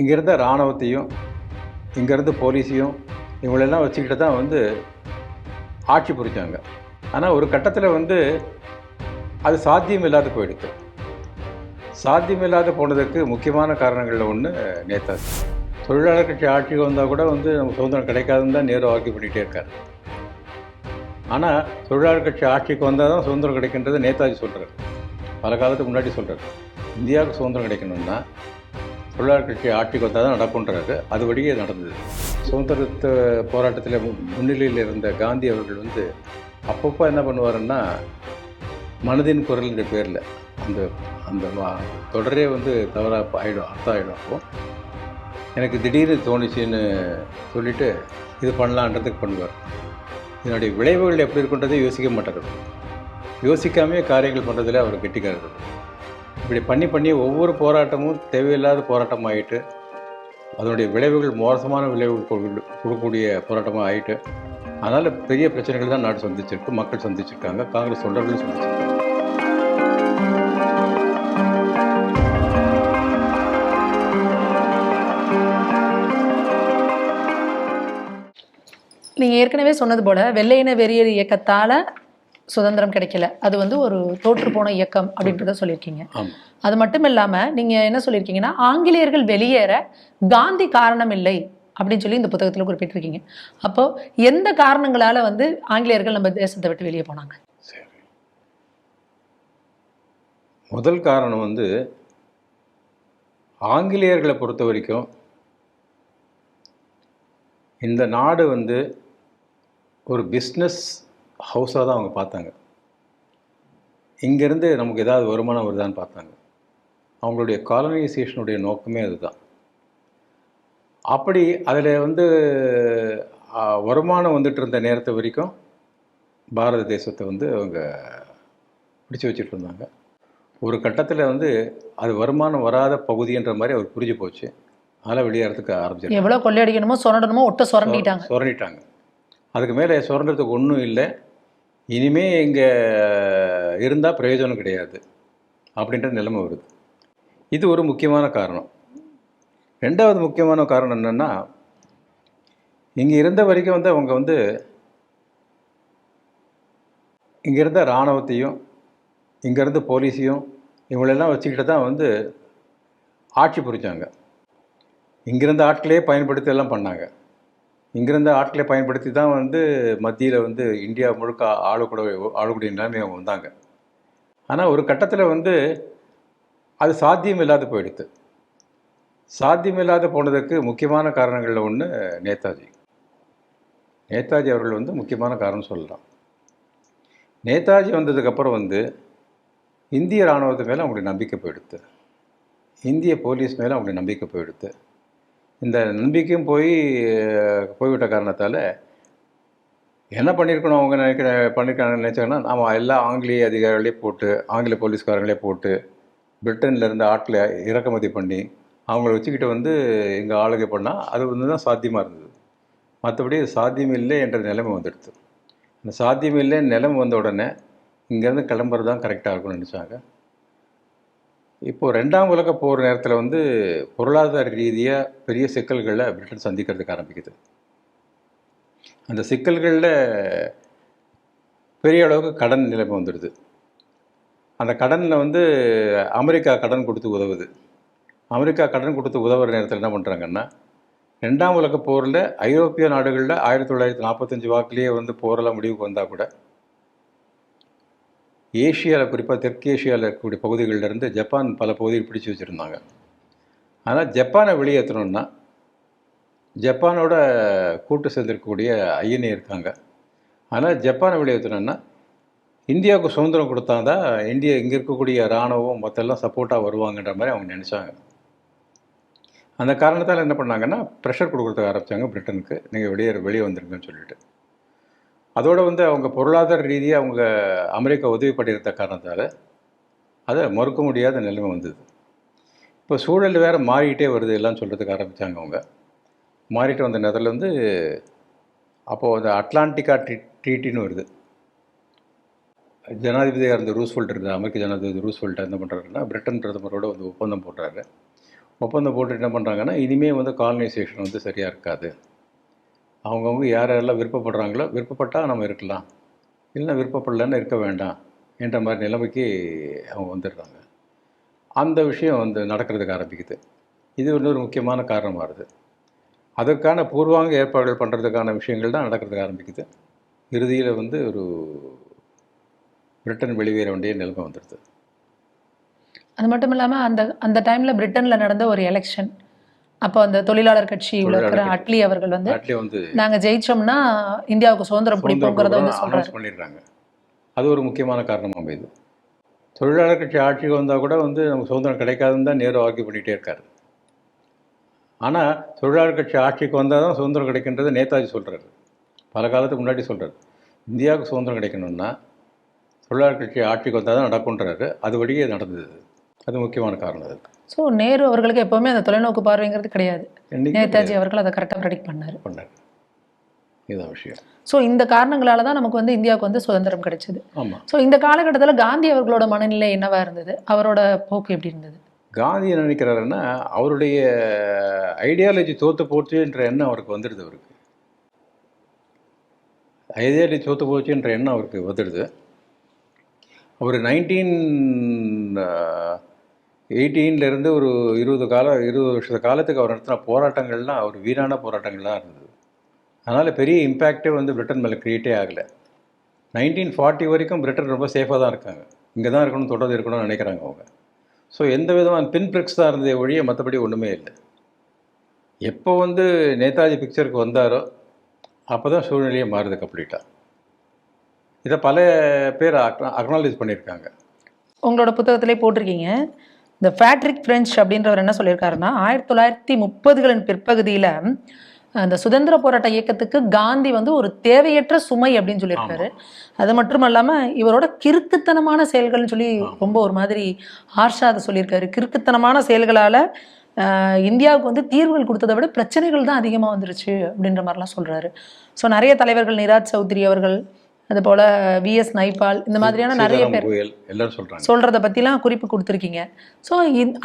இங்கே இருந்த இராணுவத்தையும் இங்கே இருந்த போலீஸையும் இவங்களெல்லாம் வச்சுக்கிட்டு தான் வந்து ஆட்சி புரிஞ்சாங்க. ஆனால் ஒரு கட்டத்தில் வந்து அது சாத்தியம் இல்லாத போயிடுது. சாத்தியம் இல்லாத போனதுக்கு முக்கியமான காரணங்களில் ஒன்று நேதாஜி. தொழிலாளர் கட்சி ஆட்சிக்கு வந்தால் கூட வந்து நமக்கு சுதந்திரம் கிடைக்காதுன்னு தான் நேரு ஆக்கி பண்ணிகிட்டே இருக்கார். ஆனால் தொழிலாளர் கட்சி ஆட்சிக்கு வந்தால் தான் சுதந்திரம் கிடைக்கின்றது நேதாஜி சொல்கிறார் பல காலத்துக்கு முன்னாடி சொல்கிறார் இந்தியாவுக்கு சுதந்திரம் கிடைக்கணும்னா தொழிலாளர் கட்சி ஆட்சிக்கு வந்தால் தான் நடக்குன்றாரு அதுபடியே நடந்தது. சுதந்திரத்து போராட்டத்தில் முன்னிலையில் இருந்த காந்தி அவர்கள் வந்து அப்பப்போ என்ன பண்ணுவாருன்னா மனதின் குரல்ங்கிற பேரில் அந்த அந்த தொடரே வந்து தவறாக ஆகிடும் அர்த்தம் ஆகிடும் அப்போது எனக்கு திடீர்னு தோணுச்சுன்னு சொல்லிவிட்டு இது பண்ணலான்றதுக்கு பண்ணுவார். இதனுடைய விளைவுகள் எப்படி இருக்குன்றதை யோசிக்க மாட்டார் யோசிக்காமே காரியங்கள் பண்ணுறதுல அவர் கெட்டிக்காரர். இப்படி பண்ணி பண்ணி ஒவ்வொரு போராட்டமும் தேவையில்லாத போராட்டம் ஆகிட்டு அதனுடைய விளைவுகள் மோசமான விளைவுகள் கொடு- கொடுக்கக்கூடிய போராட்டமாக ஆகிட்டு அதனால் பெரிய பிரச்சனைகள் தான் நாடு சந்திச்சிருக்கு மக்கள் சந்திச்சிருக்காங்க காங்கிரஸ் தொண்டர்களும் சந்திச்சிருக்காங்க. நீங்கள் ஏற்கனவே சொன்னது போல வெள்ளையின வெறியர் இயக்கத்தால் சுதந்திரம் கிடைக்கல. அது வந்து ஒரு தோற்று போன இயக்கம் அப்படின்றத சொல்லியிருக்கீங்க. அது மட்டும் இல்லாம நீங்க என்ன சொல்லியிருக்கீங்கன்னா ஆங்கிலேயர்கள் வெளியேற காந்தி காரணம் இல்லை அப்படின்னு சொல்லி இந்த புத்தகத்துல குறிப்பிட்டிருக்கீங்க. அப்போ எந்த காரணங்களால வந்து ஆங்கிலேயர்கள் நம்ம தேசத்தை விட்டு வெளியே போனாங்க? சரி முதல் காரணம் வந்து ஆங்கிலேயர்களை பொறுத்த வரைக்கும் இந்த நாடு வந்து ஒரு பிஸ்னஸ் ஹவுஸாக தான் அவங்க பார்த்தாங்க. இங்கேருந்து நமக்கு ஏதாவது வருமானம் வருதான்னு பார்த்தாங்க. அவங்களுடைய காலனைசேஷனுடைய நோக்கமே அதுதான். அப்படி அதில் வந்து வருமானம் வந்துட்டு இருந்த நேரத்து வரைக்கும் பாரத தேசத்தை வந்து அவங்க பிடிச்சு வச்சுட்டு இருந்தாங்க. ஒரு கட்டத்தில் வந்து அது வருமானம் வராத பகுதின்ற மாதிரி அவர் புரிஞ்சு போச்சு. அதெல்லாம் வெளியேறதுக்கு ஆரம்பிச்சிருக்காங்க எவ்வளவு கொள்ளையடிக்கணுமோ சுரண்டணுமோ ஒட்ட சுரண்டிட்டாங்க. சுரண்டிட்டாங்க. அதுக்கு மேலே சுரண்டறதுக்கு ஒன்றும் இல்லை. இனிமே இங்கே இருந்தால் பிரயோஜனம் கிடையாது அப்படின்ற நிலைமை வருது. இது ஒரு முக்கியமான காரணம். ரெண்டாவது முக்கியமான காரணம் என்னென்னா இங்கே இருந்த வரைக்கும் வந்து அவங்க வந்து இங்கே இருந்த இராணுவத்தையும் இங்கே இருந்த போலீஸையும் இவங்களெல்லாம் வச்சுக்கிட்டு தான் வந்து ஆட்சி புரிஞ்சாங்க. இங்கிருந்த ஆட்களே பயன்படுத்தி எல்லாம் பண்ணாங்க. இங்கிருந்த ஆட்களை பயன்படுத்தி தான் வந்து மத்தியில் வந்து இந்தியா முழுக்க ஆளக்கூடிய ஆளக்கூடிய நிலைமை அவங்க வந்தாங்க. ஆனால் ஒரு கட்டத்தில் வந்து அது சாத்தியம் இல்லாத போயிடுது சாத்தியம் இல்லாத போனதுக்கு முக்கியமான காரணங்களில் ஒன்று நேதாஜி. நேதாஜி அவர்கள் வந்து முக்கியமான காரணம் சொல்லலாம். நேதாஜி வந்ததுக்கப்புறம் வந்து இந்திய இராணுவத்து மேலே அவங்களுடைய நம்பிக்கை போயிடுது இந்திய போலீஸ் மேலே அவங்களுடைய நம்பிக்கை போயிடுது இந்த நம்பிக்கையும் போய் போய்விட்ட காரணத்தால் என்ன பண்ணியிருக்கணும் அவங்க நினைக்கிற பண்ணியிருக்காங்க நினச்சாங்கன்னா நம்ம எல்லா ஆங்கிலேய அதிகாரிகளையும் போட்டு ஆங்கில போலீஸ்காரங்களே போட்டு பிரிட்டன்லேருந்து ஆட்களை இறக்குமதி பண்ணி அவங்கள வச்சுக்கிட்டு வந்து இங்கே ஆளுகை பண்ணால் அது வந்து தான் சாத்தியமாக இருந்தது மற்றபடி சாத்தியம் இல்லை என்ற நிலைமை வந்துடுது. இந்த சாத்தியம் இல்லைன்னு நிலைமை வந்த உடனே இங்கேருந்து கிளம்புறது தான் கரெக்டாக இருக்கும்னு நினச்சாங்க. இப்போது ரெண்டாம் உலக போர் நேரத்தில் வந்து பொருளாதார ரீதியாக பெரிய சிக்கல்களை பிரிட்டன் சந்திக்கிறதுக்கு ஆரம்பிக்குது. அந்த சிக்கல்களில் பெரிய அளவுக்கு கடன் நிலைமை வந்துடுது. அந்த கடனில் வந்து அமெரிக்கா கடன் கொடுத்து உதவுது. அமெரிக்கா கடன் கொடுத்து உதவுற நேரத்தில் என்ன பண்ணுறாங்கன்னா ரெண்டாம் உலக போரில் ஐரோப்பிய நாடுகளில் ஆயிரத்தி தொள்ளாயிரத்தி நாற்பத்தஞ்சு வாக்குலேயே வந்து போரெல்லாம் முடிவுக்கு வந்தால் கூட ஏஷியாவில் குறிப்பாக தெற்கேஷியாவில் இருக்கக்கூடிய பகுதிகளிலிருந்து ஜப்பான் பல பகுதிகள் பிடிச்சு வச்சுருந்தாங்க. ஆனால் ஜப்பானை வெளியேற்றணும்னா ஜப்பானோட கூட்டு சேர்ந்திருக்கக்கூடிய ஐஎன்ஏ இருக்காங்க. ஆனால் ஜப்பானை வெளியேற்றணும்னா இந்தியாவுக்கு சுதந்திரம் கொடுத்தா தான் இந்தியா இங்கே இருக்கக்கூடிய இராணுவம் மற்றெல்லாம் சப்போர்ட்டாக வருவாங்கன்ற மாதிரி அவங்க நினச்சாங்க. அந்த காரணத்தால் என்ன பண்ணாங்கன்னா ப்ரெஷர் கொடுக்குறதுக்கு ஆரம்பித்தாங்க பிரிட்டனுக்கு. நீங்கள் வெளியே வெளியே வந்துருங்கன்னு சொல்லிட்டு. அதோடு வந்து அவங்க பொருளாதார ரீதியாக அவங்க அமெரிக்கா உதவி பண்ணியிருந்த காரணத்தால் அதை மறுக்க முடியாத நிலைமை வந்தது. இப்போ சூழல் வேறு மாறிக்கிட்டே வருது எல்லாம் சொல்கிறதுக்கு ஆரம்பித்தாங்க அவங்க. மாறிட்டு வந்த நேரத்தில் வந்து அப்போது அந்த அட்லாண்டிகா ட்ரீ ட்ரீட்டின்னு வருது. ஜனாதிபதியாக இருந்த ரூஸ்வெல்ட் இருந்த அமெரிக்க ஜனாதிபதி ரூஸ்வெல்ட் என்ன பண்ணுறாருன்னா பிரிட்டன் பிரதமரோட வந்து ஒப்பந்தம் போடுறாரு. ஒப்பந்தம் போட்டு என்ன பண்ணுறாங்கன்னா இனிமேல் வந்து காலனைசேஷன் வந்து சரியாக இருக்காது. அவங்கவுங்க யார் யாரெல்லாம் விருப்பப்படுறாங்களோ விருப்பப்பட்டால் நம்ம இருக்கலாம். இல்லைன்னா விருப்பப்படலன்னு இருக்க வேண்டாம் என்ற மாதிரி நிலைமைக்கு அவங்க வந்துடுறாங்க. அந்த விஷயம் வந்து நடக்கிறதுக்கு ஆரம்பிக்குது. இது இன்னொரு முக்கியமான காரணமாக வருது. அதற்கான பூர்வாங்க ஏற்பாடுகள் பண்ணுறதுக்கான விஷயங்கள் தான் நடக்கிறதுக்கு ஆரம்பிக்குது. இறுதியில் வந்து ஒரு பிரிட்டன் வெளியேற வேண்டிய நிலைமை வந்துடுது. அது மட்டும் இல்லாமல் அந்த அந்த டைமில் பிரிட்டனில் நடந்த ஒரு எலெக்ஷன் அப்போ அந்த தொழிலாளர் கட்சியில் இருக்கிற. அட்லி அவர்கள் வந்து நாங்க ஜெயிச்சோம்னா இந்தியாவுக்கு சுதந்திரம் பிடிப்போங்கிறத வந்து அனௌன்ஸ் பண்ணிடுறாங்க. அது ஒரு முக்கியமான காரணமாக அமையுது. தொழிலாளர் கட்சி ஆட்சிக்கு வந்தால் கூட வந்து நமக்கு சுதந்திரம் கிடைக்காதுன்னு தான் நேரு ஆர்கியூ பண்ணிகிட்டே இருக்காரு. ஆனால் தொழிலாளர் கட்சி ஆட்சிக்கு வந்தால் தான் சுதந்திரம் கிடைக்கின்றது நேதாஜி சொல்கிறாரு பல காலத்துக்கு முன்னாடி சொல்கிறாரு இந்தியாவுக்கு சுதந்திரம் கிடைக்கணும்னா தொழிலாளர் கட்சி ஆட்சிக்கு வந்தால் தான் நடக்குன்றாரு அது வழியே நடந்தது அது முக்கியமான காரணம் அது ஸோ நேரு அவர்களுக்கு எப்பவுமே அந்த தொலைநோக்கு பார்வைங்கிறது கிடையாது. நேதாஜி அவர்கள் அதை கரெக்டாக ப்ரெடிக்ட் பண்ணாரு. பண்ணார். இதுதான் விஷயம். ஸோ இந்த காரணங்களால தான் நமக்கு வந்து இந்தியாவுக்கு வந்து சுதந்திரம் கிடைச்சது. ஆமாம் ஸோ இந்த காலகட்டத்தில் காந்தி அவர்களோட மனநிலை என்னவா இருந்தது? அவரோட போக்கு எப்படி இருந்தது? காந்தி என்ன நினைக்கிறாருன்னா அவருடைய ஐடியாலஜி தோத்து போச்சுன்ற எண்ணம் அவருக்கு வந்துடுது அவருக்கு. ஐடியாலஜி தோத்து போச்சுன்ற எண்ணம் அவருக்கு வந்துடுது. அவர் நைன்டீன் எயிட்டீன்லேருந்து ஒரு இருபது காலம் இருபது வருஷ காலத்துக்கு அவர் நடத்தின போராட்டங்கள்லாம் அவர் வீரான போராட்டங்கள்லாம் இருந்தது. அதனால் பெரிய இம்பேக்டே வந்து பிரிட்டன் மேலே க்ரியேட்டே ஆகலை. நைன்டீன் ஃபார்ட்டி வரைக்கும் பிரிட்டன் ரொம்ப சேஃபாக தான் இருக்காங்க. இங்கே தான் இருக்கணும் தொடர்ந்து இருக்கணும்னு நினைக்கிறாங்க அவங்க. ஸோ எந்த விதமான பின் பிரிக்ஸ் தான் இருந்ததே ஒழிய மற்றபடி ஒன்றுமே இல்லை. எப்போ வந்து நேதாஜி பிக்சருக்கு வந்தாரோ அப்போ தான் சூழ்நிலையே மாறுது கம்ப்ளீட்டாக இதை பல பேர் அக்னாலேஜ் பண்ணியிருக்காங்க. உங்களோட புத்தகத்திலே போட்டிருக்கீங்க. இந்த ஃபேட்ரிக் ஃப்ரெஞ்ச் அப்படின்றவர் என்ன சொல்லியிருக்காருன்னா ஆயிரத்தி தொள்ளாயிரத்தி முப்பதுகளின் பிற்பகுதியில் அந்த சுதந்திர போராட்ட இயக்கத்துக்கு காந்தி வந்து ஒரு தேவையற்ற சுமை அப்படின்னு சொல்லியிருக்காரு. அது மட்டும் இல்லாமல் இவரோட கிறுக்குத்தனமான செயல்கள்னு சொல்லி ரொம்ப ஒரு மாதிரி ஹார்ஷா அதை சொல்லியிருக்காரு. கிறுக்குத்தனமான செயல்களால் இந்தியாவுக்கு வந்து தீர்வுகள் கொடுத்ததை விட பிரச்சனைகள் தான் அதிகமாக வந்துருச்சு அப்படின்ற மாதிரிலாம் சொல்கிறாரு ஸோ நிறைய தலைவர்கள் நிராஜ் சௌத்ரி அவர்கள் அது போல் விஎஸ் நைபால் இந்த மாதிரியான நிறைய பேர் எல்லாரும் சொல்கிறாங்க சொல்றத பத்திலாம் குறிப்பு கொடுத்துருக்கீங்க. ஸோ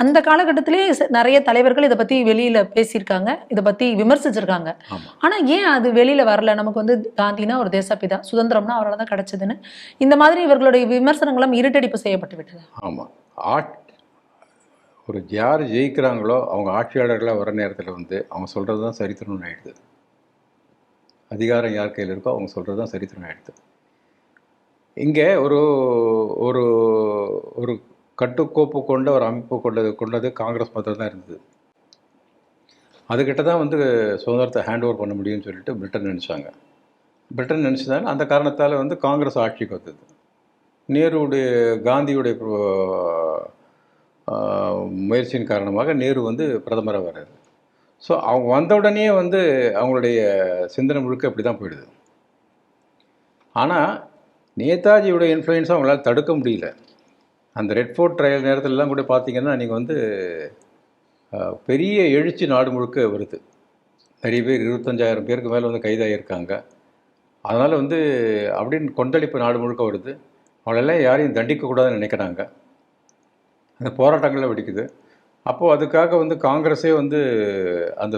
அந்த காலகட்டத்திலே நிறைய தலைவர்கள் இதை பத்தி வெளியில பேசியிருக்காங்க இதை பத்தி விமர்சிச்சிருக்காங்க. ஆனா ஏன் அது வெளியில வரல? நமக்கு வந்து காந்தினா ஒரு தேசப்பிதா சுதந்திரம்னா அவரால் தான் கிடைச்சதுன்னு. இந்த மாதிரி இவர்களுடைய விமர்சனங்களும் இருட்டடிப்பு செய்யப்பட்டு விட்டது. ஆமாம் ஆட் ஒரு யார் ஜெயிக்கிறாங்களோ அவங்க ஆட்சியாளர்களாக வர நேரத்தில் வந்து அவங்க சொல்கிறது தான் சரித்திரம்னு ஆயிடுது. அதிகாரம் யார் கையில் இருக்கோ அவங்க சொல்கிறது தான் சரித்திரம் ஆயிடுது. இங்கே ஒரு ஒரு ஒரு கட்டுக்கோப்பு கொண்ட ஒரு அமைப்பு கொண்டது கொண்டது காங்கிரஸ் மாத்திரம் தான் இருந்தது. அதுக்கிட்ட தான் வந்து சுதந்திரத்தை ஹேண்ட் ஓவர் பண்ண முடியும்னு சொல்லிட்டு பிரிட்டன் நினச்சாங்க. பிரிட்டன் நினச்சதால் அந்த காரணத்தால் வந்து காங்கிரஸ் ஆட்சிக்கு வந்தது. நேருடைய காந்தியுடைய முயற்சியின் காரணமாக நேரு வந்து பிரதமராக வர்றாரு. ஸோ அவங்க வந்த உடனே வந்து அவங்களுடைய சிந்தனை முழுக்க அப்படி தான் போயிடுது. ஆனால் நேதாஜியோட இன்ஃப்ளூயன்ஸை அவங்களால தடுக்க முடியல. அந்த ரெட் ஃபோர்ட் ட்ரையல் நேரத்துலலாம் கூட பார்த்தீங்கன்னா நீங்கள் வந்து பெரிய எழுச்சி நாடு முழுக்க வருது. நிறைய பேர் இருபத்தஞ்சாயிரம் பேருக்கு மேலே வந்து கைதாகியிருக்காங்க. அதனால் வந்து அப்படின்னு கொந்தளிப்பு நாடு முழுக்க வருது. அவளெல்லாம் யாரையும் தண்டிக்கக்கூடாதுன்னு நினைக்கிறாங்க. அந்த போராட்டங்கள்லாம் வெடிக்குது. அப்போது அதுக்காக வந்து காங்கிரஸே வந்து அந்த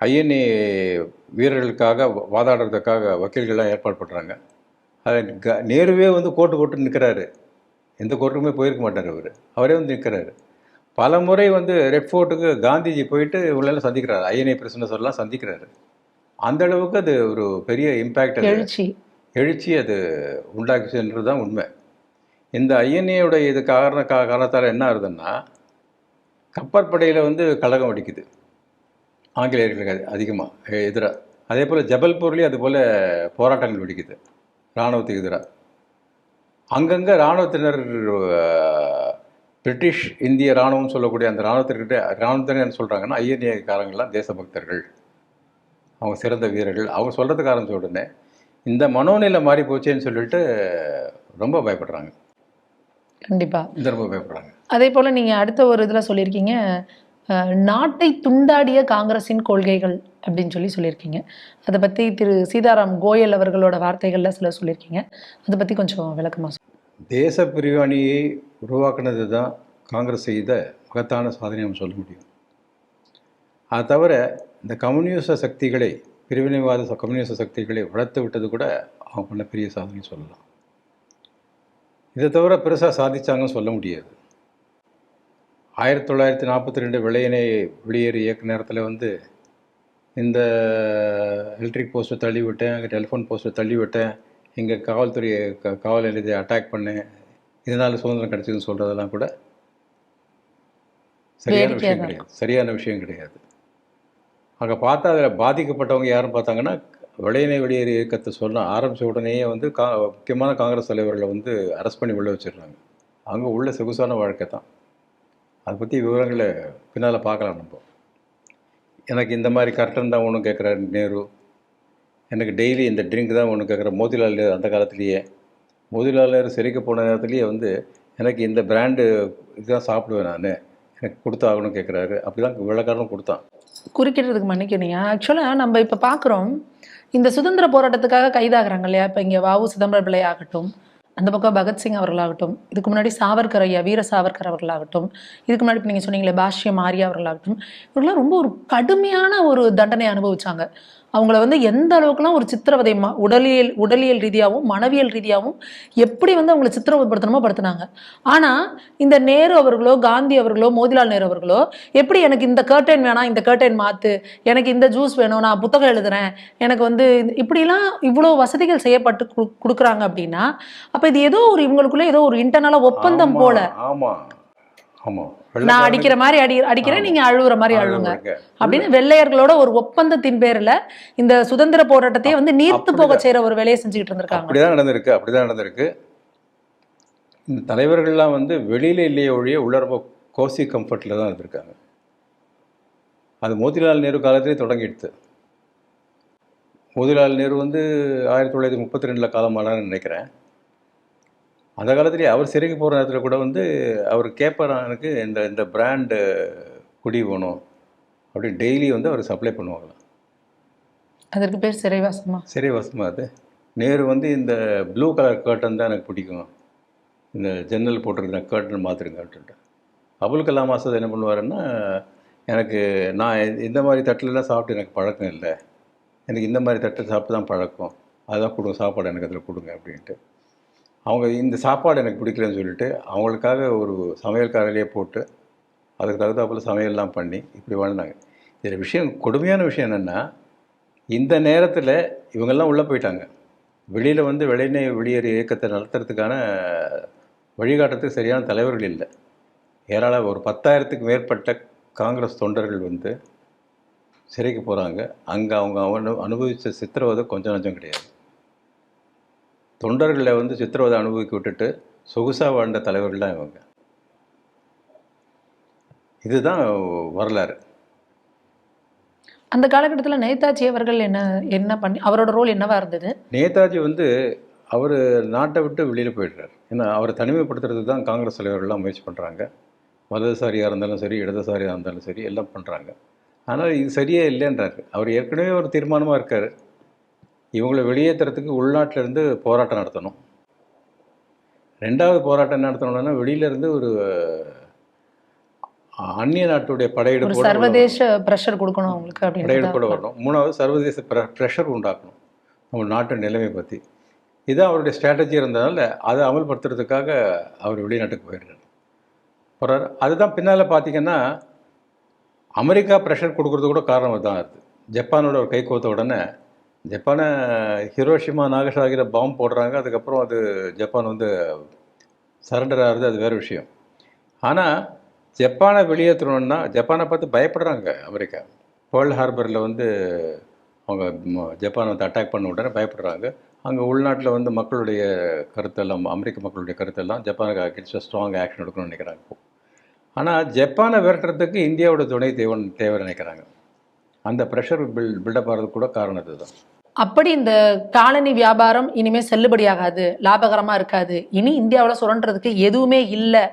ஐஎன்ஏ வீரர்களுக்காக வாதாடுறதுக்காக வக்கீல்கள்லாம் ஏற்பாடு பண்ணுறாங்க நேருவே வந்து கோட்டு போட்டு நிற்கிறாரு எந்த கோர்ட்டுக்குமே போயிருக்க மாட்டார் அவர். அவரே வந்து நிற்கிறாரு பல முறை வந்து ரெட் ஃபோர்ட்டுக்கு காந்திஜி போயிட்டு இவங்களெல்லாம் சந்திக்கிறாரு. ஐஎன்ஏ பிரசிடன்ஸ் எல்லாம் சந்திக்கிறாரு. அந்த அளவுக்கு அது ஒரு பெரிய இம்பேக்ட் அது. எழுச்சி. எழுச்சி அது உண்டாக்குச்சுன்றது தான் உண்மை. இந்த ஐஎன்ஏவுடைய இது காரண கா- காரணத்தால் என்ன ஆகுதுன்னா கப்பற்படையில் வந்து கழகம் வெடிக்குது ஆங்கிலேயர்களுக்கு அதிகமாக எதிராக அதே போல் ஜபல்பூர்லேயும் அது போல் போராட்டங்கள் வெடிக்குது. இராணுவத்துக்கு எதிராக அங்கங்கே இராணுவத்தினர் பிரிட்டிஷ் இந்திய இராணுவம் சொல்லக்கூடிய அந்த இராணுவத்திற்கிட்ட இராணுவத்தினர் என்ன சொல்கிறாங்கன்னா ஐஎன்ஏ காரங்கள்லாம் தேசபக்தர்கள். அவங்க சிறந்த வீரர்கள். அவங்க சொல்கிறதுக்கு ஆரம்பிச்ச உடனே இந்த மனோநிலை மாறி போச்சேன்னு சொல்லிட்டு ரொம்ப பயப்படுறாங்க. கண்டிப்பா. இந்த ரொம்ப பயப்படுறாங்க. அதே போல நீங்க அடுத்த ஒரு இதுல சொல்லியிருக்கீங்க நாட்டை துண்டாடிய காங்கிரசின் கொள்கைகள். அப்படின்னு சொல்லி சொல்லியிருக்கீங்க. அதை பத்தி திரு சீதாராம் கோயல் அவர்களோட வார்த்தைகள்ல சில சொல்லியிருக்கீங்க. அதை பத்தி கொஞ்சம் விளக்கமா தேச பிரிவு அணியை உருவாக்குனது தான் காங்கிரஸ் செய்த மகத்தான சாதனை நம்ம சொல்ல முடியும். அது தவிர இந்த கம்யூனிச சக்திகளை பிரிவினைவாத கம்யூனிச சக்திகளை வளர்த்து விட்டது கூட அவங்க பண்ண பெரிய சாதனை சொல்லலாம். இதை தவிர பெருசாக சாதிச்சாங்கன்னு சொல்ல முடியாது. ஆயிரத்தி தொள்ளாயிரத்தி நாற்பத்தி ரெண்டு விளையனை வெளியேறி இயக்க நேரத்தில் வந்து இந்த எலக்ட்ரிக் போஸ்ட்டை தள்ளி விட்டேன் அங்கே டெலிஃபோன் போஸ்ட்டை தள்ளி விட்டேன் இங்கே காவல்துறை க- காவல் நிலையத்தை அட்டாக் பண்ணேன். இதனால் சுதந்திரம் கிடைச்சதுன்னு சொல்கிறதெல்லாம் கூட சரியான விஷயம் கிடையாது. சரியான விஷயம் கிடையாது. அங்கே பார்த்தா அதில் பாதிக்கப்பட்டவங்க யாரும் பார்த்தாங்கன்னா வெள்ளையனை வெளியேறு இயக்கத்தை சொன்ன ஆரம்பித்த உடனேயே வந்து கா முக்கியமான காங்கிரஸ் தலைவர்களை வந்து அரெஸ்ட் பண்ணி உள்ள வச்சிடுறாங்க. அங்கே உள்ள சொகுசான வாழ்க்கை தான். அதை பற்றி விவரங்களை பின்னால் பார்க்கலாம் நம்ம. எனக்கு இந்த மாதிரி கரெக்டாக தான் ஒன்று கேட்குறாரு நேரு. எனக்கு டெய்லி இந்த ட்ரிங்க் தான் ஒன்று கேட்குற மோதிலால் நேரு அந்த காலத்துலேயே. மோதிலால் நேரு சிறைக்கு போன நேரத்துலேயே வந்து எனக்கு இந்த பிராண்டு இதுதான் சாப்பிடுவேன் நான். எனக்கு கொடுத்தாகணும் கேட்குறாரு அப்படி தான் விளக்காரனும் கொடுத்தான். குறுக்கிடுறதுக்கு மன்னிக்கணும் ஆக்சுவலாக நம்ம இப்போ பார்க்குறோம் இந்த சுதந்திர போராட்டத்துக்காக கைதாகிறாங்க இல்லையா? இப்போ இங்கே வாவு சிதம்பரம் பிள்ளை ஆகட்டும். அந்த பக்கம் பகத்சிங் அவர்களாகட்டும் இதுக்கு முன்னாடி சாவர்கர் ஐயா வீர சாவர்கர் அவர்களாகட்டும் இதுக்கு முன்னாடி இப்போ நீங்கள் சொன்னீங்களே பாஷ்யம் ஆரியா அவர்களாகட்டும் இவர்களாம் ரொம்ப ஒரு கடுமையான ஒரு தண்டனை அனுபவிச்சாங்க. அவங்கள வந்து எந்த அளவுக்குலாம் ஒரு சித்திரவதை ம- உடலியல் உடலியல் ரீதியாகவும் மனவியல் ரீதியாகவும் எப்படி வந்து அவங்கள சித்திரவதைப்படுத்தணுமோ படுத்தினாங்க. ஆனால் இந்த நேரு அவர்களோ காந்தி அவர்களோ மோதிலால் நேரு அவர்களோ எப்படி எனக்கு இந்த கர்டைன் வேணாம் இந்த கர்டைன் மாற்று எனக்கு இந்த ஜூஸ் வேணும் நான் புத்தகம் எழுதுறேன் எனக்கு வந்து இப்படிலாம் இவ்வளோ வசதிகள் செய்யப்பட்டு கொடுக்குறாங்க அப்படின்னா அப்போ இது ஏதோ ஒரு இவங்களுக்குள்ள ஏதோ ஒரு இன்டர்னலாக ஒப்பந்தம் போல. ஆமாம் நான் அடிக்கிற மாதிரி அடி அடிக்கிறேன் நீங்க அழுகுற மாதிரி அழுவுங்க. அப்படின்னு வெள்ளையர்களோட ஒரு ஒப்பந்தத்தின் பேர்ல இந்த சுதந்திர போராட்டத்தையே வந்து நீர்த்து போக செய்யற ஒரு வேலையை செஞ்சுக்கிட்டு இருந்திருக்காங்க. அப்படிதான் நடந்திருக்கு அப்படிதான் நடந்திருக்கு. இந்த தலைவர்கள்லாம் வந்து வெளியில இல்லையே ஒழிய உள்ள ரொம்ப கோசி கம்ஃபர்ட்டில் தான் இருந்திருக்காங்க. அது மோதிலால் நேரு காலத்திலே தொடங்கிடுது மோதிலால் நேரு வந்து ஆயிரத்தி தொள்ளாயிரத்தி முப்பத்தி ரெண்டில் காலமானான்னு நினைக்கிறேன். அந்த காலத்திலேயே அவர் சிறைக்கு போகிற நேரத்தில் கூட வந்து அவர் கேட்பார் எனக்கு இந்த இந்த பிராண்டு குடி வேணும் அப்படி டெய்லி வந்து அவர் சப்ளை பண்ணுவாங்களாம். அதற்கு பேர் சிறைவாசமா? சரி வசமா அது. நேரு வந்து இந்த ப்ளூ கலர் கர்டன் தான் எனக்கு பிடிக்கும். இந்த ஜன்னல் போட்டிருக்கிற கர்டன் மாற்றிருங்க அபுல் கலாம் ஆசாத் என்ன பண்ணுவாருன்னா எனக்கு நான் இந்த- மாதிரி தட்டிலலாம் சாப்பிட்டு எனக்கு பழக்கம் இல்லை. எனக்கு இந்த மாதிரி தட்டை சாப்பிட்டு தான் பழக்கம். அதுதான் கொடுங்க சாப்பாடு எனக்கு அதில் கொடுங்க அப்படின்ட்டு. அவங்க இந்த சாப்பாடு எனக்கு பிடிக்கலன்னு சொல்லிட்டு அவங்களுக்காக ஒரு சமையல்காரரையே போட்டு அதுக்கு தகுந்தாப்புல சமையல்லாம் பண்ணி இப்படி வாழ்ந்தாங்க. இதில் விஷயம் கொடுமையான விஷயம் என்னென்னா இந்த நேரத்தில் இவங்கெல்லாம் உள்ளே போயிட்டாங்க. வெளியில் வந்து வெளியினை வெளியேறு இயக்கத்தை நடத்துறதுக்கான வழிகாட்டுறதுக்கு சரியான தலைவர்கள் இல்லை. ஏராள ஒரு பத்தாயிரத்துக்கு மேற்பட்ட காங்கிரஸ் தொண்டர்கள் வந்து சிறைக்கு போகிறாங்க அங்கே அவங்க அவனு அனுபவித்த சித்திரவதை கொஞ்சம் நஞ்சம் கிடையாது. தொண்டர்களை வந்து சித்திரவதை அனுபவிக்க விட்டுட்டு சொகுசாக வாழ்ந்த தலைவர்கள் தான் இவங்க. இதுதான் வரலாறு. அந்த காலகட்டத்துல நேதாஜி அவர்கள் என்ன என்ன பண்ணி அவரோட ரோல் என்னவா இருந்தது? நேதாஜி வந்து அவர் நாட்டை விட்டு வெளியில் போயிடுறார். ஏன்னா அவரை தனிமைப்படுத்துறதுக்கு தான் காங்கிரஸ் தலைவர்கள்லாம் முயற்சி பண்ணுறாங்க வலதுசாரியாக இருந்தாலும் சரி இடதுசாரியாக இருந்தாலும் சரி எல்லாம் பண்ணுறாங்க ஆனால் இது சரியே இல்லைன்றாரு. அவர் ஏற்கனவே ஒரு தீர்மானமாக இருக்கார். இவங்களை வெளியேற்றுறதுக்கு உள்நாட்டில் இருந்து போராட்டம் நடத்தணும். ரெண்டாவது போராட்டம் நடத்தணும்னா வெளியில இருந்து ஒரு அந்நிய நாட்டுடைய உள்ள சர்வதேச பிரஷர் கொடுக்கணும் அவங்களுக்கு படையெடுப்போட வரணும். மூணாவது சர்வதேச ப்ரெஷர் உண்டாக்கணும். நம்ம நாட்டு நிலைமை பற்றி இதுதான் அவருடைய ஸ்ட்ராட்டஜி இருந்ததால் அதை அமல்படுத்துறதுக்காக அவர் வெளிநாட்டுக்கு போயிடுறாரு போகிறார் அதுதான் பின்னால் பார்த்தீங்கன்னா அமெரிக்கா ப்ரெஷர் கொடுக்கறது கூட காரணம் தான் அது. ஜப்பானோட ஒரு கை கோத்த உடனே ஜப்பானை ஹிரோஷிமா நாகசாகிர பாம்பு போடுறாங்க அதுக்கப்புறம் அது ஜப்பான் வந்து சரண்டர் ஆகுது அது வேறு விஷயம். ஆனால் ஜப்பானை வெளியேற்றணும்னா ஜப்பானை பார்த்து பயப்படுறாங்க அமெரிக்கா. பேர்ல் ஹார்பரில் வந்து அவங்க ஜப்பானை வந்து அட்டாக் பண்ண உடனே பயப்படுறாங்க. அங்கே உள்நாட்டில் வந்து மக்களுடைய கருத்தெல்லாம் அமெரிக்க மக்களுடைய கருத்தெல்லாம் ஜப்பானுக்கு அகேன்ஸ்டாக ஸ்ட்ராங் ஆக்ஷன் எடுக்கணும்னு நினைக்கிறாங்க. ஆனால் ஜப்பானை விரட்டுறதுக்கு இந்தியாவோட துணை தேவை தேவை நினைக்கிறாங்க. அந்த ப்ரெஷர் பில் பில்டப் ஆகிறதுக்கு கூட காரணம் இதுதான் அப்படி இந்த காலனி வியாபாரம் இனிமே செல்லுபடியாகாது லாபகரமா இருக்காது. இனி இந்தியாவுல சுரண்டுறதுக்கு எதுவுமே இல்லை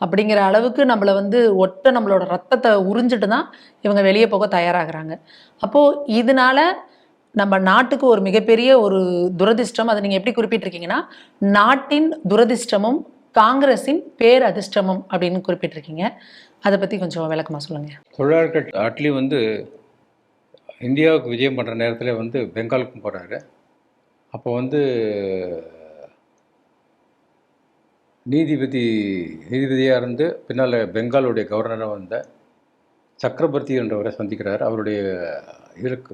அப்படிங்கிற அளவுக்கு நம்மளை வந்து ஒட்ட நம்மளோட ரத்தத்தை உறிஞ்சிட்டு தான் இவங்க வெளியே போக தயாராகிறாங்க. அப்போ இதனால நம்ம நாட்டுக்கு ஒரு மிகப்பெரிய ஒரு துரதிர்ஷ்டம் அதை நீங்க எப்படி குறிப்பிட்டிருக்கீங்கன்னா நாட்டின் துரதிர்ஷ்டமும் காங்கிரஸின் பேர் அதிர்ஷ்டமும் அப்படின்னு குறிப்பிட்டிருக்கீங்க. அதை பத்தி கொஞ்சம் விளக்கமா சொல்லுங்க. தொழிலாளர்கள் அட்லி வந்து இந்தியாவுக்கு விஜயம் பண்ணுற நேரத்தில் வந்து பெங்காலுக்கும் போகிறாரு அப்போ வந்து நீதிபதி நீதிபதியாக இருந்து பின்னால் பெங்காலுடைய கவர்னராக வந்த சக்கரவர்த்தி என்றவரை சந்திக்கிறார். அவருடைய இதற்கு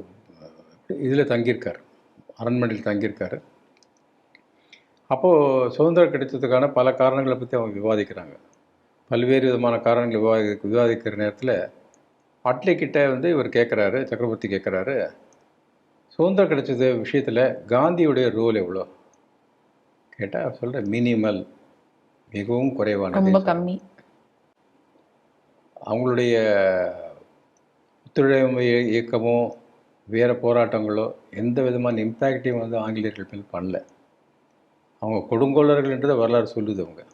இதில் தங்கியிருக்கார். அரண்மனையில் தங்கியிருக்காரு. அப்போது சுதந்திரம் கிடைச்சதுக்கான பல காரணங்களை பற்றி அவங்க விவாதிக்கிறாங்க. பல்வேறு விதமான காரணங்களை விவாதி விவாதிக்கிற நேரத்தில் அட்லி கிட்ட வந்து இவர் கேட்குறாரு சக்கரவர்த்தி கேட்குறாரு சுதந்திரம் கிடைச்சது விஷயத்தில் காந்தியுடைய ரோல் எவ்வளோ? கேட்டால் சொல்கிற மினிமல் மிகவும் குறைவானது ரொம்ப கம்மி. அவங்களுடைய ஒத்துழைப்பு இய- இயக்கமோ வேறு போராட்டங்களோ எந்த விதமான இம்பேக்டையும் வந்து ஆங்கிலேயர்கள் மேல் பண்ணல. அவங்க கொடுங்கோலர்கள்ன்றதை வரலாறு சொல்லுது அவங்க.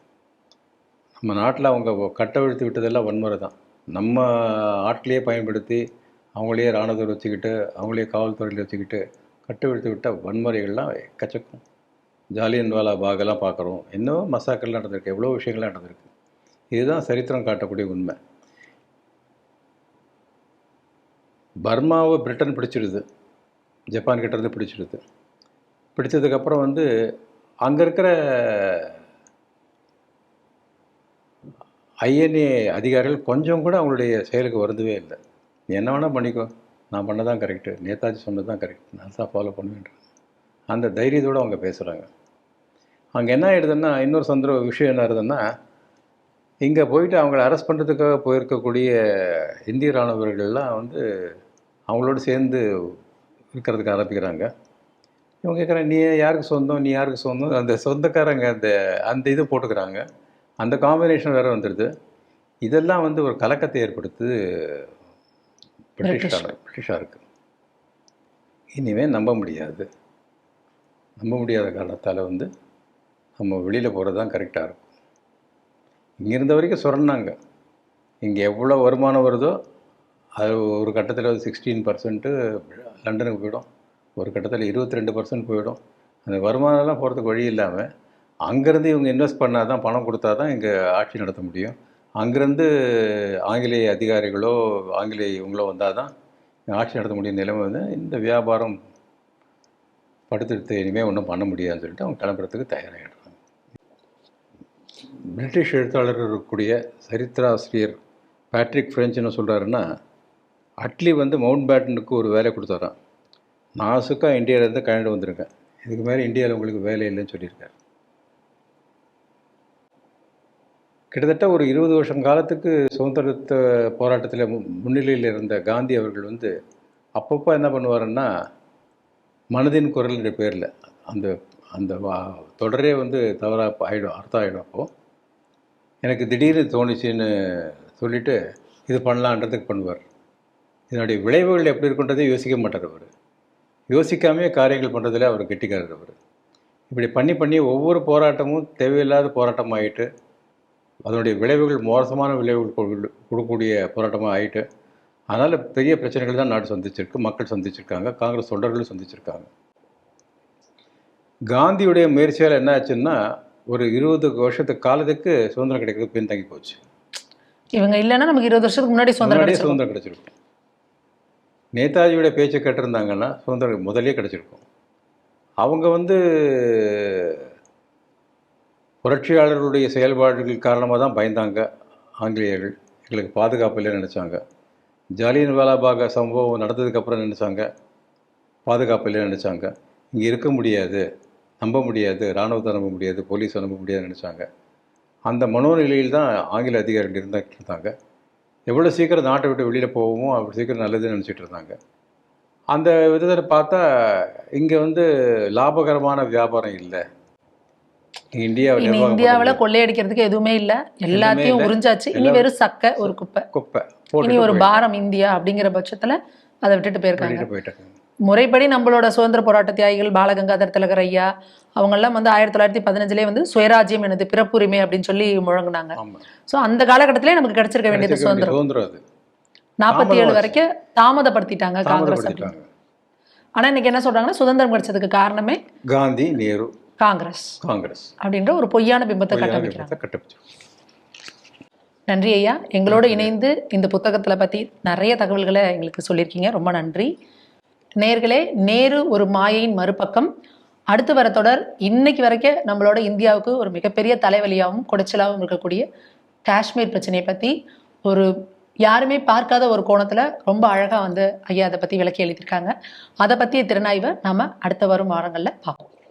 நம்ம நாட்டில் அவங்க கட்டவிழ்த்து விட்டதெல்லாம் வன்முறை தான். நம்ம ஆட்களையே பயன்படுத்தி அவங்களையே இராணுவத்தில் வச்சுக்கிட்டு அவங்களே காவல்துறையில் வச்சுக்கிட்டு கட்டுவிடுத்து விட்ட வன்முறைகள்லாம் கச்சக்கும். ஜாலியன்வாலா பாகெல்லாம் பார்க்குறோம். என்னவோ மசாக்கள்லாம் நடந்திருக்கு. எவ்வளோ விஷயங்கள்லாம் நடந்திருக்கு. இதுதான் சரித்திரம் காட்டக்கூடிய உண்மை. பர்மாவை பிரிட்டன் பிடிச்சிடுது. ஜப்பான் கிட்டேருந்து பிடிச்சிடுது. பிடிச்சதுக்கப்புறம் வந்து அங்கே இருக்கிற ஐஎன்ஏ அதிகாரிகள் கொஞ்சம் கூட அவங்களுடைய செயலுக்கு வருந்தவே இல்லை. நீ என்ன வேணால் பண்ணிக்கோ. நான் பண்ணதான் கரெக்டு நேதாஜி சொன்னது தான் கரெக்ட் நான் தான் ஃபாலோ பண்ணுவேன் அந்த தைரியத்தோடு அவங்க பேசுகிறாங்க அங்கே என்ன ஆகிடுதுன்னா இன்னொரு சந்தர்ப்ப விஷயம் என்ன ஆகுதுன்னா இங்கே போயிட்டு அவங்கள அரெஸ்ட் பண்ணுறதுக்காக போயிருக்கக்கூடிய இந்திய இராணுவர்கள்லாம் வந்து அவங்களோட சேர்ந்து இருக்கிறதுக்கு ஆரம்பிக்கிறாங்க. இவங்க கேட்குறாங்க நீ யாருக்கு சொந்தம்? நீ யாருக்கு சொந்தம்? அந்த சொந்தக்காரங்க அந்த அந்த இது போட்டுக்கிறாங்க. அந்த காம்பினேஷன் வேறு வந்துடுது இதெல்லாம் வந்து ஒரு கலக்கத்தை ஏற்படுத்துது பிரிட்டிஷார் பிரிட்டிஷாருக்கு இனிமேல் நம்ப முடியாது. நம்ப முடியாத காரணத்தால் வந்து நம்ம வெளியில் போகிறது தான் கரெக்டாக இருக்கும். இங்கே இருந்த வரைக்கும் சொன்னாங்க. இங்கே எவ்வளோ வருமானம் வருதோ அது ஒரு கட்டத்தில் சிக்ஸ்டீன் பர்சன்ட்டு லண்டனுக்கு போயிடும். ஒரு கட்டத்தில் இருபத்தி ரெண்டு பர்சன்ட் போயிடும். அந்த வருமானம்லாம் போகிறதுக்கு வழி இல்லாமல் அங்கேருந்து இவங்க இன்வெஸ்ட் பண்ணால் தான் பணம் கொடுத்தா தான் இங்கே ஆட்சி நடத்த முடியும். அங்கேருந்து ஆங்கிலேய அதிகாரிகளோ ஆங்கிலேய இவங்களோ வந்தால் தான் ஆட்சி நடத்த முடியும் நிலைமை வந்து இந்த வியாபாரம் படுத்துட்டு இனிமேல் ஒன்றும் பண்ண முடியாதுன்னு சொல்லிட்டு அவங்க கிளம்புறதுக்கு தயாராகிடுறாங்க. பிரிட்டிஷ் எழுத்தாளர் இருக்கக்கூடிய சரித்திராசிரியர் பேட்ரிக் ஃப்ரெஞ்ச் என்ன சொல்கிறாருன்னா அட்லி வந்து மவுண்ட் பேட்டனுக்கு ஒரு வேலை கொடுத்தாராம். நாசுக்காக இந்தியாவிலேருந்து கழண்டு வந்திருக்கேன். இதுக்கு மேலே இந்தியாவில் உங்களுக்கு வேலை இல்லைன்னு சொல்லியிருக்காரு. கிட்டத்தட்ட ஒரு இருபது வருஷம் காலத்துக்கு சுதந்திரத்த போராட்டத்தில் முன்னிலையில் இருந்த காந்தி அவர்கள் வந்து அப்பப்போ என்ன பண்ணுவாருன்னா மனதின் குரல்ன்ற பேரில் அந்த அந்த வா- தொடரே வந்து தவறாக ஆகிடும் அர்த்தம் ஆகிடும் அப்போது எனக்கு திடீர்னு தோணுச்சுன்னு சொல்லிவிட்டு இது பண்ணலான்றதுக்கு பண்ணுவார். இதனுடைய விளைவுகள் எப்படி இருக்குன்றதை யோசிக்க மாட்டார் அவர். யோசிக்காமே காரியங்கள் பண்ணுறதுல அவர் கெட்டிக்காரர் அவர். இப்படி பண்ணி பண்ணி ஒவ்வொரு போராட்டமும் தேவையில்லாத போராட்டமாகிட்டு அதனுடைய விளைவுகள் மோசமான விளைவுகள் கொடு- கொடுக்கக்கூடிய போராட்டமாக ஆயிட்டு அதனால் பெரிய பிரச்சனைகள் தான் நாடு சந்திச்சிருக்கு மக்கள் சந்திச்சிருக்காங்க காங்கிரஸ் தொண்டர்களும் சந்திச்சிருக்காங்க. காந்தியுடைய முயற்சியால் என்ன ஆச்சுன்னா ஒரு இருபது வருஷத்துக்கு காலத்துக்கு சுதந்திரம் கிடைக்கிறது பின்தங்கி போச்சு. இவங்க இல்லைன்னா நமக்கு இருபது வருஷத்துக்கு முன்னாடி சுதந்திரம். சுதந்திரம் கிடைச்சிருக்கும். நேதாஜியோட பேச்சை கேட்டிருந்தாங்கன்னா சுதந்திரம் முதலே கிடைச்சிருக்கும். அவங்க வந்து புரட்சியாளர்களுடைய செயல்பாடுகள் காரணமாக தான் பயந்தாங்க ஆங்கிலேயர்கள். எங்களுக்கு பாதுகாப்பு இல்லைன்னு நினச்சாங்க. ஜாலியன் வாலாபாக சம்பவம் நடந்ததுக்கப்புறம் நினச்சாங்க. பாதுகாப்பு இல்லைன்னு நினச்சாங்க. இங்கே இருக்க முடியாது நம்ப முடியாது இராணுவத்தை நம்ப முடியாது போலீஸை நம்ப முடியாதுன்னு நினச்சாங்க. அந்த மனோநிலையில் தான் ஆங்கில அதிகாரிகள் இருந்துட்டு இருந்தாங்க. எவ்வளோ சீக்கிரம் நாட்டை விட்டு வெளியில் போவோமோ அவ்வளோ சீக்கிரம் நல்லதுன்னு நினச்சிட்டு இருந்தாங்க. அந்த விதத்தில் பார்த்தா இங்கே வந்து லாபகரமான வியாபாரம் இல்லை. இந்தியாவுல பண்றது கொள்ளையடிக்கிறதுக்கு எதுவுமே இல்ல. எல்லாத்தையும். உறிஞ்சாச்சு. இனி வெறும் சக்கை ஒரு குப்பை. குப்பை இனி ஒரு. பாரம் இந்தியா அப்படிங்கிற பட்சத்துல அதை விட்டுட்டு போயிருக்காங்க. முறைப்படி நம்மளோட சுதந்திர போராட்ட தியாகிகள் பாலகங்காதர் திலகர் ஐயா அவங்கெல்லாம் வந்து ஆயிரத்தி தொள்ளாயிரத்தி பதினஞ்சுலேயே வந்து சுயராஜ்யம் எனது பிறப்புரிமை அப்படின்னு சொல்லி முழங்குனாங்க. சோ அந்த காலகட்டத்திலே நமக்கு கிடைச்சிருக்க வேண்டியது சுதந்திரம். நாற்பத்தி ஏழு. வரைக்கும் தாமதப்படுத்திட்டாங்க காங்கிரஸ் அப்படின்னு. தாமதப்படுத்திட்டாங்க ஆனா இன்னைக்கு என்ன சொல்றாங்கன்னா சுதந்திரம் கிடைச்சதுக்கு காரணமே காந்தி நேரு. காங்கிரஸ் காங்கிரஸ். அப்படின்ற ஒரு பொய்யான பிம்பத்தை கட்டமைக்கிறாங்க. நன்றி ஐயா. எங்களோட இணைந்து இந்த புத்தகத்துல பத்தி நிறைய தகவல்களை எங்களுக்கு சொல்லியிருக்கீங்க. ரொம்ப நன்றி. நேர்களே நேரு ஒரு மாயையின் மறுபக்கம். அடுத்து வர தொடர் இன்னைக்கு வரைக்கும் நம்மளோட இந்தியாவுக்கு ஒரு மிகப்பெரிய தலைவலியாகவும் குடைச்சலாகவும் இருக்கக்கூடிய காஷ்மீர் பிரச்சனையை பத்தி ஒரு யாருமே பார்க்காத ஒரு கோணத்துல ரொம்ப அழகா வந்து ஐயா அதை பத்தி விளக்கி எழுதியிருக்காங்க. அதை பத்திய திறனாய்வை நாம அடுத்த வரும் வாரங்கள்ல பார்ப்போம்.